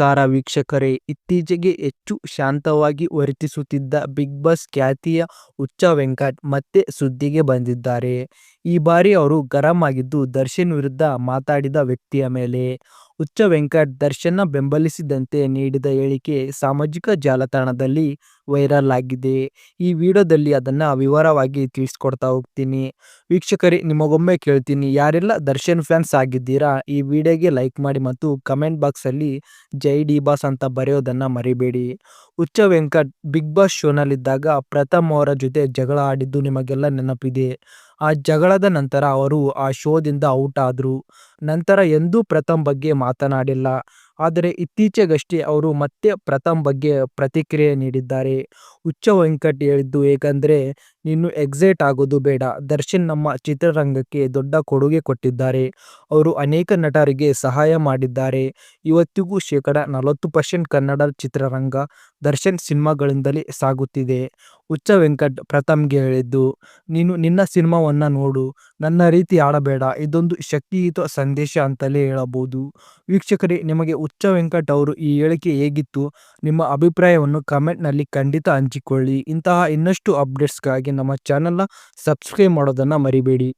ನಮಸ್ಕಾರ ವೀಕ್ಷಕರೇ. ಇತ್ತೀಚೆಗೆ ಹೆಚ್ಚು ಶಾಂತವಾಗಿ ವರ್ತಿಸುತ್ತಿದ್ದ ಬಿಗ್ ಬಾಸ್ ಖ್ಯಾತಿಯ ಹುಚ್ಚ ವೆಂಕಟ್ ಮತ್ತೆ ಸುದ್ದಿಗೆ ಬಂದಿದ್ದಾರೆ. ಈ ಬಾರಿ ಅವರು ಗರಂ ಆಗಿದ್ದು ದರ್ಶನ್ ವಿರುದ್ಧ ಮಾತಾಡಿದ ವ್ಯಕ್ತಿಯ ಮೇಲೆ. ಹುಚ್ಚ ವೆಂಕಟ್ ದರ್ಶನ್ನ ಬೆಂಬಲಿಸಿದಂತೆ ನೀಡಿದ ಹೇಳಿಕೆ ಸಾಮಾಜಿಕ ಜಾಲತಾಣದಲ್ಲಿ ವೈರಲ್ ಆಗಿದೆ. ಈ ವಿಡಿಯೋದಲ್ಲಿ ಅದನ್ನು ವಿವರವಾಗಿ ತಿಳಿಸ್ಕೊಡ್ತಾ ಹೋಗ್ತೀನಿ. ವೀಕ್ಷಕರೇ, ನಿಮಗೊಮ್ಮೆ ಕೇಳ್ತೀನಿ. ಯಾರೆಲ್ಲ ದರ್ಶನ್ ಫ್ಯಾನ್ಸ್ ಆಗಿದ್ದೀರಾ, ಈ ವಿಡಿಯೋಗೆ ಲೈಕ್ ಮಾಡಿ ಮತ್ತು ಕಮೆಂಟ್ ಬಾಕ್ಸಲ್ಲಿ ಜೈ ಡಿ ಬಾಸ್ ಅಂತ ಬರೆಯೋದನ್ನು ಮರಿಬೇಡಿ. ಹುಚ್ಚ ವೆಂಕಟ್, ಬಿಗ್ ಬಾಸ್ ಶೋನಲ್ಲಿದ್ದಾಗ ಪ್ರಥಮ್ ಅವರ ಜೊತೆ ಜಗಳ ಆಡಿದ್ದು ನಿಮಗೆಲ್ಲ ನೆನಪಿದೆ. ಆ ಜಗಳದ ನಂತರ ಅವರು ಆ ಶೋದಿಂದ ಔಟ್ ಆದರು. ನಂತರ ಎಂದೂ ಪ್ರಥಮ್ ಬಗ್ಗೆ ಮಾತನಾಡಿಲ್ಲ. ಆದರೆ ಇತ್ತೀಚೆಗಷ್ಟೇ ಅವರು ಮತ್ತೆ ಪ್ರಥಮ್ ಬಗ್ಗೆ ಪ್ರತಿಕ್ರಿಯೆ ನೀಡಿದ್ದಾರೆ. ಹುಚ್ಚ ವೆಂಕಟ್ ಹೇಳಿದ್ದು ಹೇಗಂದ್ರೆ ನೀನು ಎಕ್ಸೈಟ್ ಆಗೋದು ಬೇಡ. ದರ್ಶನ್ ನಮ್ಮ ಚಿತ್ರರಂಗಕ್ಕೆ ದೊಡ್ಡ ಕೊಡುಗೆ ಕೊಟ್ಟಿದ್ದಾರೆ. ಅವರು ಅನೇಕ ನಟರಿಗೆ ಸಹಾಯ ಮಾಡಿದ್ದಾರೆ. ಇವತ್ತಿಗೂ ಶೇಕಡ ನಲವತ್ತು ಪರ್ಸೆಂಟ್ ಕನ್ನಡ ಚಿತ್ರರಂಗ ದರ್ಶನ್ ಸಿನಿಮಾಗಳಿಂದಲೇ ಸಾಗುತ್ತಿದೆ. ಹುಚ್ಚ ವೆಂಕಟ್ ಪ್ರಥಮ್ಗೆ ಹೇಳಿದ್ದು, ನೀನು ನಿನ್ನ ಸಿನಿಮಾವನ್ನು ನೋಡು. ನನ್ನ ರೀತಿ ಆಡಬೇಡ. ಇದೊಂದು ಶಕ್ತಿಯುತ ಸಂದೇಶ ಅಂತಲೇ ಹೇಳಬಹುದು. ವೀಕ್ಷಕರೇ, ನಿಮಗೆ ಹುಚ್ಚ ವೆಂಕಟ್ ಅವರು ಈ ಹೇಳಿಕೆ ಹೇಗಿತ್ತು? ನಿಮ್ಮ ಅಭಿಪ್ರಾಯವನ್ನು ಕಮೆಂಟ್ನಲ್ಲಿ ಖಂಡಿತ ಹಂಚಿಕೊಳ್ಳಿ. ಇಂತಹ ಇನ್ನಷ್ಟು ಅಪ್ಡೇಟ್ಸ್ಗಾಗಿ ನಮ್ಮ ಚಾನಲ್ನ ಸಬ್ಸ್ಕ್ರೈಬ್ ಮಾಡೋದನ್ನು ಮರಿಬೇಡಿ.